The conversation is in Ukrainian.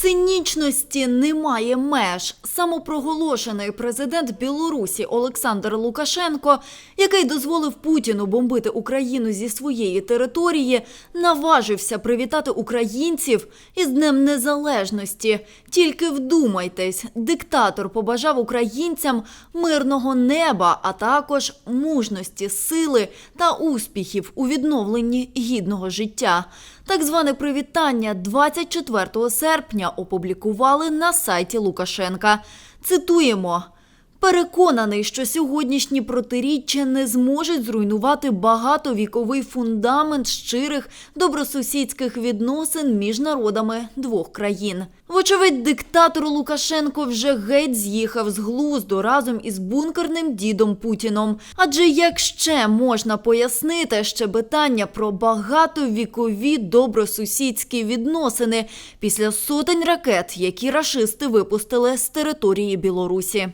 Цинічності немає меж. Самопроголошений президент Білорусі Олександр Лукашенко, який дозволив Путіну бомбити Україну зі своєї території, наважився привітати українців із Днем Незалежності. Тільки вдумайтесь, диктатор побажав українцям мирного неба, а також мужності, сили та успіхів у відновленні гідного життя. Так зване привітання 24 серпня опублікували на сайті Лукашенка. Цитуємо. Переконаний, що сьогоднішні протиріччя не зможуть зруйнувати багатовіковий фундамент щирих добросусідських відносин між народами двох країн. Вочевидь, диктатор Лукашенко вже геть з'їхав з глузду разом із бункерним дідом Путіном. Адже як ще можна пояснити щебетання про багатовікові добросусідські відносини після сотень ракет, які рашисти випустили з території Білорусі?